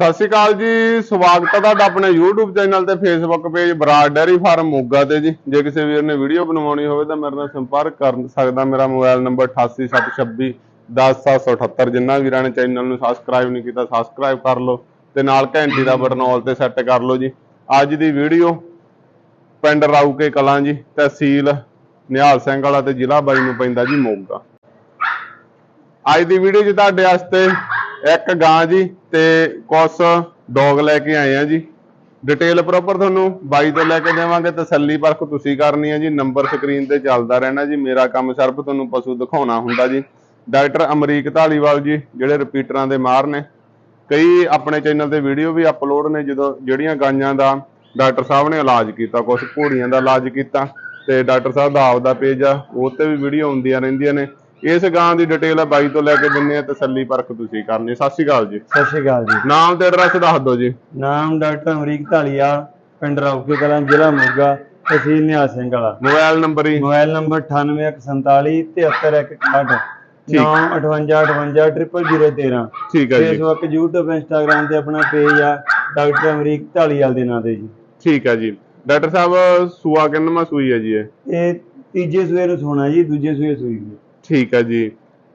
ਸਤਿ ਸ਼੍ਰੀ ਅਕਾਲ ਜੀ, ਸਵਾਗਤ ਹੈ ਤੁਹਾਡਾ ਆਪਣੇ YouTube ਚੈਨਲ ਤੇ Facebook page Brar dairy farm Moga ਤੇ ਜੀ। ਜੇ ਕਿਸੇ ਵੀਰ ਨੇ ਵੀਡੀਓ ਬਣਵਾਉਣੀ ਹੋਵੇ ਤਾਂ ਮੇਰੇ ਨਾਲ ਸੰਪਰਕ ਕਰ ਸਕਦਾ, ਮੇਰਾ ਮੋਬਾਈਲ ਨੰਬਰ 8876 10778 ਜਿੰਨਾ ਵੀਰਾਂ ਨੇ ਚੈਨਲ ਨੂੰ ਸਬਸਕ੍ਰਾਈਬ ਨਹੀਂ ਕੀਤਾ ਸਬਸਕ੍ਰਾਈਬ ਕਰ ਲਓ ਤੇ ਨਾਲ ਘੰਟੀ ਦਾ ਬਟਨ ਆਲ ਤੇ ਸੈੱਟ ਕਰ ਲਓ ਜੀ। ਅੱਜ ਦੀ ਵੀਡੀਓ ਪਿੰਡ ਰਾਊਕੇ ਕਲਾਂ ਜੀ, ਤਹਿਸੀਲ ਨਿਹਾਲ ਸਿੰਘ ਵਾਲਾ ਤੇ ਜ਼ਿਲ੍ਹਾ ਬਾਈ ਨੂੰ ਪੈਂਦਾ ਜੀ ਮੋਗਾ। ਅੱਜ ਦੀ ਵੀਡੀਓ 'ਚ ਤੁਹਾਡੇ ਵਾਸਤੇ ਇੱਕ ਗਾਂ ਜੀ ਤੇ ਕੁਛ ਡੌਗ ਲੈ ਕੇ ਆਏ ਆ ਜੀ। ਡਿਟੇਲ ਪ੍ਰੋਪਰ ਤੁਹਾਨੂੰ ਬਾਈ ਤੋਂ ਲੈ ਕੇ ਦੇਵਾਂਗੇ ਤਸੱਲੀ ਪਰਖ ਤੁਸੀਂ ਕਰਨੀ ਹੈ ਜੀ। ਨੰਬਰ ਸਕਰੀਨ ਤੇ ਚੱਲਦਾ ਰਹਿਣਾ ਜੀ। ਮੇਰਾ ਕੰਮ ਸਿਰਫ ਤੁਹਾਨੂੰ ਪਸ਼ੂ ਦਿਖਾਉਣਾ ਹੁੰਦਾ ਜੀ। ਡਾਕਟਰ ਅਮਰੀਕ ਢਾਲੀਵਾਲ ਜੀ, ਜਿਹੜੇ ਰਿਪੀਟਰਾਂ ਦੇ ਮਾਰ ਨੇ। ਕਈ ਆਪਣੇ ਚੈਨਲ ਤੇ ਵੀਡੀਓ ਵੀ ਅਪਲੋਡ ਨੇ, ਜਦੋਂ ਜਿਹੜੀਆਂ ਗਾਈਆਂ ਦਾ ਡਾਕਟਰ ਸਾਹਿਬ ਨੇ ਇਲਾਜ ਕੀਤਾ ਕੁਝ ਘੋੜੀਆਂ ਦਾ ਇਲਾਜ ਕੀਤਾ। ਤੇ ਡਾਕਟਰ ਸਾਹਿਬ ਦਾ ਆਪਦਾ ਪੇਜ ਆ, ਉਹ ਤੇ ਵੀ ਵੀਡੀਓ ਹੁੰਦੀਆਂ ਰਹਿੰਦੀਆਂ ਨੇ। ਇਸ ਗਾਂ ਦੀ ਡਿਟੇਲ ਆ ਬਾਈ ਤੋਂ ਲੈ ਕੇ ਦਿੰਨੇ ਆ ਤਸੱਲੀ ਪਰਖ ਤੁਸੀਂ ਕਰਨੀ। ਸਤਿ ਸ਼੍ਰੀ ਅਕਾਲ ਜੀ। ਸਤਿ ਸ਼੍ਰੀ ਅਕਾਲ ਜੀ। ਨਾਮ ਤੇ ਐਡਰੈਸ ਦੱਸ ਦਿਓ ਜੀ। ਨਾਮ ਡਾਕਟਰ ਅਮਰੀਕ ਢਾਲੀਆ ਪਿੰਡ ਰੌਕੇ ਕਲਾਂ ਜ਼ਿਲ੍ਹਾ ਮੋਗਾ ਤਹਿਸੀਲ ਨਿਹਾਲ ਸਿੰਘ ਵਾਲਾ। ਮੋਬਾਈਲ ਨੰਬਰ ਹੀ ਮੋਬਾਈਲ ਨੰਬਰ 9847 73161 ਠੀਕ। 958580013 ਠੀਕ ਹੈ ਜੀ। ਫੇਸਬੁੱਕ YouTube Instagram ਤੇ ਆਪਣਾ ਪੇਜ ਆ ਡਾਕਟਰ ਅਮਰੀਕ ਢਾਲੀਵਾਲ ਦੇ ਨਾਂ ਤੇ ਜੀ। ਠੀਕ ਹੈ ਜੀ। ਡਾਕਟਰ ਸਾਹਿਬ ਸੂਆ ਕਿੰਨਵਾਂ ਸੂਈ ਹੈ ਜੀ ਇਹ? ਇਹ ਤੀਜੇ ਸੂਏ ਨੂੰ ਸੋਣਾ ਜੀ ਦੂਜੇ ਸੂਏ ਸੂਈ ਨੂੰ ਠੀਕ ਹੈ ਜੀ।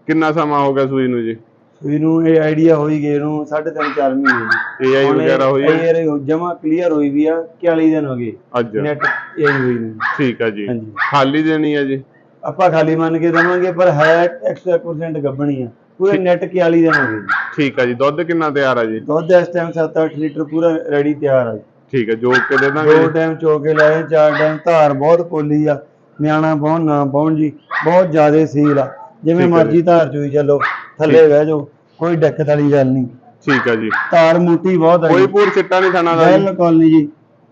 ਕਿੰਨਾ ਸਮਾਂ ਹੋ ਗਿਆ ਸੂਈ ਨੂੰ ਜੀ? ਸੂਈ ਨੂੰ ਇਹ ਆਈਡੀਆ ਹੋਈ ਗਏ ਨੂੰ 3.5 4 ਮਹੀਨੇ ਜੀ ਏਆਈ ਵਗੈਰਾ ਹੋਈ ਹੈ ਇਹ ਜਮਾ ਕਲੀਅਰ ਹੋਈ ਵੀ ਆ 41 ਦਿਨ ਹੋ ਗਏ। ਅੱਜ ਨੈਟ ਇਹ ਹੋਈ ਨੂੰ। ਠੀਕ ਹੈ ਜੀ। ਖਾਲੀ ਦੇਣੀ ਹੈ ਜੀ? ਆਪਾਂ ਖਾਲੀ ਮੰਨ ਕੇ ਦਵਾਂਗੇ ਪਰ ਹੈ 100% ਗੱਬਣੀ ਆ। ਪੂਰੇ ਨੈਟ 41 ਦਿਨ ਹੋ ਗਏ ਠੀਕ ਹੈ ਜੀ। ਦੁੱਧ ਕਿੰਨਾ ਤਿਆਰ ਹੈ ਜੀ? ਦੁੱਧ ਇਸ ਟਾਈਮ 7-8 ਲੀਟਰ ਪੂਰਾ ਰੈਡੀ ਤਿਆਰ ਆ ਜੀ। ਠੀਕ ਹੈ ਜੋੜ ਕੇ ਦੇ ਦਾਂਗੇ ਦੋ ਟਾਈਮ ਚੋ ਕੇ ਲਾਏ ਚਾਰ ਟਾਈਮ ਧਾਰ ਬਹੁਤ ਪੋਲੀ ਆ। ਨਿਆਣਾ ਪਾਉਣ ਨਾ ਪਾਉਣ ਜੀ ਬਹੁਤ ਜ਼ਿਆਦੇ ਸੀਲ ਆ। ਜਿਵੇਂ ਠੀਕ ਹੈ ਮਰਜ਼ੀ ਧਾਰ ਚੋਈ ਚੱਲੋ ਥੱਲੇ ਬਹਿ ਜਾਓ ਕੋਈ ਦਿੱਕਤ ਵਾਲੀ ਗੱਲ ਨਹੀਂ। ਠੀਕ ਹੈ ਜੀ। ਧਾਰ ਮੋਟੀ ਬਹੁਤ ਆ ਕੋਈ ਜੀ ਪੂਰ ਚਿੱਟਾ ਨਹੀਂ ਥਾਣਾ ਦਾ ਜੀ। ਬਿਲਕੁਲ ਨਹੀਂ ਜੀ।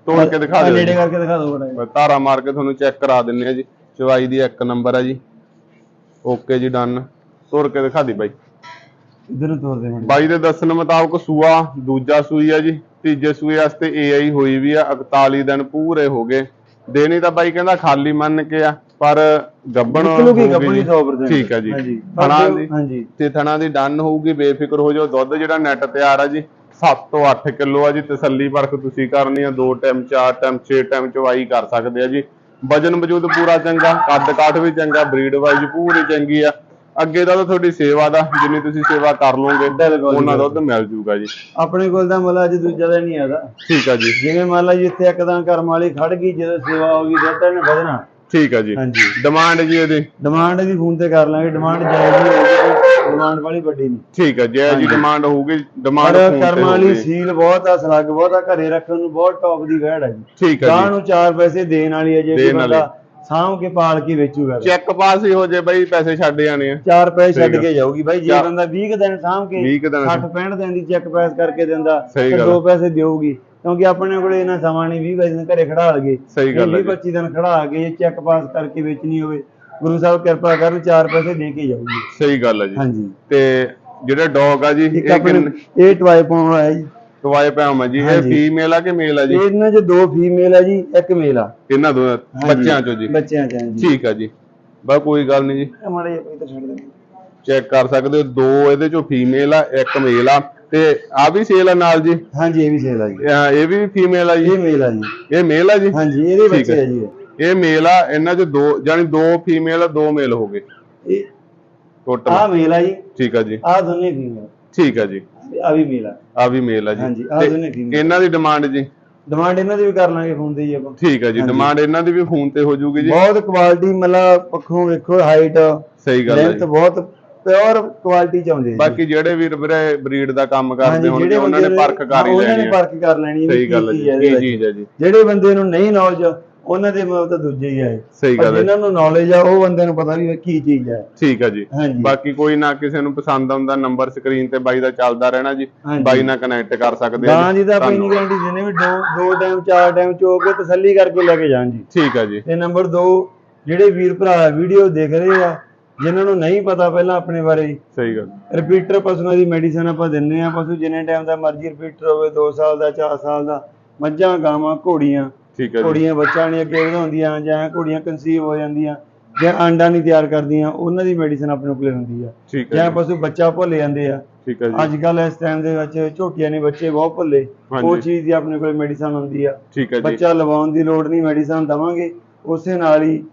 ਤੋੜ ਕੇ ਦਿਖਾ ਆਹ ਦਿਓ ਨੇੜੇ ਜੀ। ਕਰਕੇ ਦਿਖਾ ਦਿਓ ਬੜਾ ਧਾਰਾ ਮਾਰ ਕੇ ਤੁਹਾਨੂੰ ਚੈੱਕ ਕਰਾ ਦਿੰਨੇ ਆ ਜੀ। ਚਵਾਈ ਦੀ ਇੱਕ ਨੰਬਰ ਹੈ ਜੀ। ਓਕੇ ਜੀ ਡਨ। ਤੋੜ ਕੇ ਦਿਖਾ ਦੀ ਬਾਈ। ਇਧਰ ਨੂੰ ਤੋਰ ਦੇ ਮੜੀ ਬਾਈ ਦੇ ਦੱਸਣ ਮੁਤਾਬਕ ਸੂਆ ਦੂਜਾ ਸੂਈ ਆ ਜੀ। ਤੀਜੇ ਸੂਏ ਵਾਸਤੇ ਏਆਈ ਹੋਈ ਵੀ ਆ। 41 ਦਿਨ ਪੂਰੇ ਹੋ ਗਏ। ਦੇਣੀ ਤਾਂ ਬਾਈ ਕਹਿੰਦਾ ਖਾਲੀ ਮੰਨ ਕੇ ਆ ਪਰ ਗੱਬਣ ਨਿਕਲੂਗੀ ਹੋਊਗੀ ਗੱਬਣੀ ਜੀ। 100% ਠੀਕ ਆ ਜੀ। ਥਣਾ ਦੀ। ਹਾਂਜੀ। ਤੇ ਥਣਾ ਦੀ ਡਨ ਹੋਊਗੀ ਬੇਫਿਕਰ ਹੋ ਜਾਓ। ਦੁੱਧ ਜਿਹੜਾ ਨੈਟ ਤਿਆਰ ਆ ਜੀ 7 ਤੋਂ 8 ਕਿਲੋ ਆ ਜੀ। ਤਸੱਲੀ ਪਰਖ ਤੁਸੀਂ ਕਰਨੀ ਆ ਦੋ ਟਾਈਮ ਚਾਰ ਟਾਈਮ 6 ਟਾਈਮ ਚਵਾਈ ਕਰ ਸਕਦੇ ਆ ਜੀ। ਵਜਨ ਵਜੂਦ ਪੂਰਾ ਚੰਗਾ ਕੱਦ ਕਾਠ ਵੀ ਚੰਗਾ ਬਰੀਡ ਵਾਈਜ਼ ਪੂਰੀ ਚੰਗੀ ਆ। ਅੱਗੇ ਦਾ ਤਾਂ ਤੁਹਾਡੀ ਸੇਵਾ ਦਾ ਜਿੰਨੀ ਤੁਸੀਂ ਸੇਵਾ ਕਰ ਲਓਗੇ ਬਿਲਕੁਲ ਜੀ, ਉਹਨਾਂ ਦੁੱਧ ਮਿਲ ਜੂਗਾ ਜੀ। ਆਪਣੇ ਕੋਲ ਤਾਂ ਮਤਲਬ ਅੱਜ ਦੂਜਾ ਦਾ ਨਹੀਂ ਆਦਾ ਠੀਕ ਆ ਜੀ। ਜਿਵੇਂ ਮੰਨ ਲਾ ਜੀ ਇੱਥੇ ਇੱਕਦਮ ਕਰਮ ਵਾਲੀ ਖੜ ਗਈ ਜਦੋਂ ਸੇਵਾ ਹੋ ਗਈ ਦੁੱਧ ਨੇ ਵਧਣਾ। ਠੀਕ ਆ ਜੀ। ਹਾਂਜੀ। ਡਿਮਾਂਡ ਜੀ ਇਹਦੀ। ਡਿਮਾਂਡ ਦੀ ਫੋਨ ਤੇ ਕਰ ਲਾਂਗੇ ਡਿਮਾਂਡ ਜਾਇਜ਼ ਹੀ ਡਿਮਾਂਡ ਵਾਲੀ ਵੱਡੀ ਨਹੀਂ। ਠੀਕ ਆ ਜੇ ਜੀ। ਡਿਮਾਂਡ ਹੋਊਗੀ ਡਿਮਾਂਡ ਪਰ ਕਰਮ ਵਾਲੀ ਸੀਲ ਬਹੁਤ ਆ ਸਲੱਗ ਬਹੁਤ ਆ ਘਰੇ ਰੱਖਣ ਨੂੰ ਬਹੁਤ ਟੌਪ ਦੀ ਵੈੜ ਆ ਜੀ। ਠੀਕ ਆ ਗਾਂ ਜੀ ਨੂੰ ਚਾਰ ਪੈਸੇ ਦੇਣ ਵਾਲੀ ਹੈ ਜੇ ਕੋਈ ਦੇਣ ਵਾਲੀ। ਬੰਦਾ ਸਾਂਭ ਕੇ ਪਾਲ ਕੇ ਵੇਚੂਗਾ। ਚੈੱਕ ਪਾਸ ਹੀ ਹੋ ਜੇ ਬਈ ਪੈਸੇ ਛੱਡ ਜਾਣੇ ਆ। ਚਾਰ ਪੈਸੇ ਛੱਡ ਕੇ ਜਾਊਗੀ ਬਾਈ ਜੇ ਬੰਦਾ 20 ਕੁ ਦਿਨ ਸਾਂਭ ਕੇ 20 ਕੁ ਦਿਨ 60 65 ਦਿਨ ਦੀ ਚੈੱਕ ਪਾਸ ਕਰਕੇ ਦਿੰਦਾ ਤਾਂ ਦੋ ਪੈਸੇ ਦੇਊਗੀ। ਕਿਉਂਕਿ ਆਪਣੇ ਕੋਲੇ ਇਹਨਾਂ ਸਮਾਂ ਨਹੀਂ 20 ਦਿਨ ਘਰੇ ਖੜਾ ਲਗੇ ਸਹੀ ਗੱਲ ਹੈ 20 25 ਦਿਨ ਖੜਾ ਕੇ ਚੈੱਕ ਪਾਸ ਕਰਕੇ ਵੇਚਣੀ ਹੋਵੇ ਗੁਰੂ ਸਾਹਿਬ ਕਿਰਪਾ ਕਰਨ ਚਾਰ ਪੈਸੇ ਦੇ ਕੇ ਜਾਊਗੀ। ਸਹੀ ਗੱਲ ਹੈ ਜੀ। ਹਾਂਜੀ। ਤੇ ਜਿਹੜੇ ਡੌਗ ਆ ਜੀ ਇਹ ਇਹ ਟਵਾਈ ਪਾਉਣ ਵਾਲਾ ਹੈ ਜੀ। ਟਵਾਏ ਪੈਮ ਆ ਜੀ ਇਹ ਹਾਂਜੀ। ਫੀਮੇਲ ਆ ਕਿ ਮੇਲ ਆ ਜੀ? ਇਹਨਾਂ 'ਚ ਦੋ ਫੀਮੇਲ ਆ ਜੀ ਇੱਕ ਮੇਲ ਆ। ਇਹਨਾਂ ਦੋ ਬੱਚਿਆਂ ਚੋਂ ਜੀ? ਬੱਚਿਆਂ 'ਚ ਆ ਜੀ ਠੀਕ ਆ ਜੀ। ਬਸ ਕੋਈ ਗੱਲ ਨਹੀਂ ਜੀ। ਇਹ ਮਾੜਾ ਜਿਹਾ ਕੋਈ ਤਾਂ ਛੱਡ ਦੇ ਚੈੱਕ ਕਰ ਸਕਦੇ ਹੋ ਦੋ ਇਹਦੇ ਚੋਂ ਫੀਮੇਲ ਆ ਇੱਕ ਮੇਲ ਆ। ਤੇ ਆ ਵੀ ਸੇਲ ਆ ਨਾਲ ਜੀ? ਹਾਂਜੀ ਇਹ ਵੀ ਸੇਲ ਆ ਜੀ। ਇਹ ਇਹ ਵੀ ਫੀਮੇਲ ਆ ਜੀ? ਇਹ ਮੇਲ ਆ ਜੀ। ਇਹ ਮੇਲ ਆ ਜੀ? ਹਾਂਜੀ ਇਹਦੇ ਠੀਕ ਬੱਚੇ। ਆ ਜੀ ਇਹ। ਮੇਲ ਆ ਇਹਨਾਂ ਚ ਦੋ ਜਾਨੀ ਦੋ ਫੀਮੇਲ ਆ ਦੋ ਮੇਲ ਹੋ ਗਏ। ਇਹ ਟੋਟਲ ਆਹ ਮੇਲ ਆ ਜੀ। ਠੀਕ ਆ ਜੀ। ਆਹ ਦੋਨੇ ਫੀਮੇਲ ਠੀਕ ਆ ਜੀ। ਆ ਵੀ ਮੇਲ ਆ। ਆ ਵੀ ਮੇਲ ਆ ਜੀ। ਹਾਂਜੀ ਤੇ ਦੋਨੇ ਫੀਮੇਲ ਇਹਨਾਂ ਦੀ ਡਿਮਾਂਡ ਜੀ? ਡਿਮਾਂਡ ਇਹਨਾਂ ਦੀ ਵੀ ਕਰ ਲਾਂਗੇ ਫੋਨ ਤੇ ਜੀ ਆਪਾਂ। ਠੀਕ ਆ ਜੀ ਡਿਮਾਂਡ ਇਹਨਾਂ ਦੀ ਵੀ ਫੋਨ ਤੇ ਹੋ ਜੂਗੀ ਜੀ? ਬਹੁਤ ਕੁਆਲਿਟੀ ਮਤਲਬ ਪੱਖੋਂ ਵੇਖੋ ਹਾਈਟ ਸਹੀ ਗੱਲ ਹੈ ਲੈਂਥ ਬਹੁਤ ਪਿਓਰ ਕੁਆਲਿਟੀ ਚ ਆਉਂਦੇ ਜੀ। ਬਾਕੀ ਜਿਹੜੇ ਵੀਰ ਵੀਰੇ ਬਰੀਡ ਦਾ ਕੰਮ ਕਰਦੇ ਹੋਣਗੇ ਉਹਨਾਂ ਨੇ ਪਰਖ ਕਰ ਹੀ ਉਹਨਾਂ ਲੈਣੀ ਨੇ ਆ। ਪਰਖ ਕਰ ਲੈਣੀ ਹੈ ਵੀ ਸਹੀ ਗੱਲ ਜੀ ਹੈ ਜੀ? ਜਿਹੜੇ ਬੰਦੇ ਨੂੰ ਨਹੀਂ ਨੌਲੇਜ ਉਹਨਾਂ ਦੇ ਮਤਲਬ ਤਾਂ ਦੂਜੇ ਹੀ ਹੈ ਸਹੀ ਗੱਲ ਹੈ। ਜਿਨ੍ਹਾਂ ਨੂੰ ਨੌਲੇਜ ਆ ਉਹ ਬੰਦੇ ਨੂੰ ਪਤਾ ਵੀ ਇਹ ਕੀ ਚੀਜ਼ ਹੈ ਠੀਕ ਆ ਜੀ। ਬਾਕੀ ਕੋਈ ਨਾ ਕਿਸੇ ਨੂੰ ਪਸੰਦ ਆਉਂਦਾ ਨੰਬਰ ਸਕਰੀਨ ਤੇ ਬਾਈ ਦਾ ਚੱਲਦਾ ਰਹਿਣਾ ਜੀ। ਬਾਈ ਨਾਲ ਕਨੈਕਟ ਕਰ ਸਕਦੇ ਆ ਗਾਂ ਜੀ। ਜੀ ਤਾਂ ਆਪਾਂ ਇੰਨੀ ਗਾਰੰਟੀ ਦਿੰਦੇ ਵੀ ਦੋ ਦੋ ਟਾਈਮ ਚਾਰ ਟਾਈਮ ਚੋ ਕੇ ਤਸੱਲੀ ਕਰਕੇ ਲੈ ਕੇ ਜਾਣ ਜੀ। ਠੀਕ ਆ ਜੀ। ਤੇ ਨੰਬਰ 2 ਜਿਹੜੇ ਵੀਰ ਭਰਾ ਵੀਡੀਓ ਦੇਖ ਰਹੇ ਆ ਜਿਨ੍ਹਾਂ ਨੂੰ ਨਹੀਂ ਪਤਾ ਪਹਿਲਾਂ ਆਪਣੇ ਬਾਰੇ ਸਹੀ ਗੱਲ। ਰਿਪੀਟਰ ਪਸ਼ੂਆਂ ਦੀ ਮੈਡੀਸਨ ਆਪਾਂ ਦਿੰਨੇ ਆ ਪਸ਼ੂ ਜਿੰਨੇ ਟਾਈਮ ਦਾ ਮਰਜ਼ੀ ਰਿਪੀਟਰ ਹੋਵੇ 2 ਸਾਲ ਦਾ 4 ਸਾਲ ਦਾ ਮੱਝਾਂ ਗਾਵਾਂ ਘੋੜੀਆਂ ਠੀਕ ਹੈ ਜੀ। ਘੋੜੀਆਂ ਬੱਚਾ ਨਹੀਂ ਅੱਗੇ ਵਧਾਉਂਦੀਆਂ ਜਾਂ ਘੋੜੀਆਂ ਕਨਸੀਵ ਹੋ ਜਾਂਦੀਆਂ ਜਾਂ ਆਂਡਾ ਨਹੀਂ ਤਿਆਰ ਕਰਦੀਆਂ ਉਹਨਾਂ ਦੀ ਮੈਡੀਸਨ ਆਪਣੇ ਕੋਲੇ ਹੁੰਦੀ ਆ। ਠੀਕ ਹੈ ਜਾਂ ਜੀ, ਪਸ਼ੂ ਬੱਚਾ ਭੁੱਲ ਜਾਂਦੇ ਆ। ਠੀਕ ਹੈ ਜੀ। ਅੱਜ ਕੱਲ ਇਸ ਟਾਈਮ ਦੇ ਵਿੱਚ ਝੋਟੀਆਂ ਨੇ ਬੱਚੇ ਬਹੁਤ ਭੁੱਲੇ। ਉਹ। ਚੀਜ਼ ਦੀ ਆਪਣੇ ਕੋਲ ਮੈਡੀਸਨ ਹੁੰਦੀ ਆ। ਠੀਕ ਹੈ ਜੀ। ਬੱਚਾ ਲਵਾਉਣ ਦੀ ਲੋੜ ਨਹੀਂ ਮੈਡੀਸਨ ਦਵਾਂਗੇ ਉਸੇ ਨਾਲ ਹੀ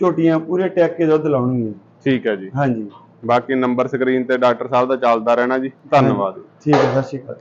ਝੋਟੀਆਂ ਪੂਰੇ ਟੈਕ ਕੇ ਦੁੱਧ ਲਾਉਣਗੀਆਂ। ਠੀਕ ਹੈ ਜੀ। ਹਾਂਜੀ। ਬਾਕੀ ਨੰਬਰ ਸਕਰੀਨ ਤੇ ਡਾਕਟਰ ਸਾਹਿਬ ਦਾ ਚੱਲਦਾ ਰਹਿਣਾ ਜੀ। ਧੰਨਵਾਦ। ਠੀਕ ਹੈ ਸਤਿ ਸ਼੍ਰੀ ਅਕਾਲ।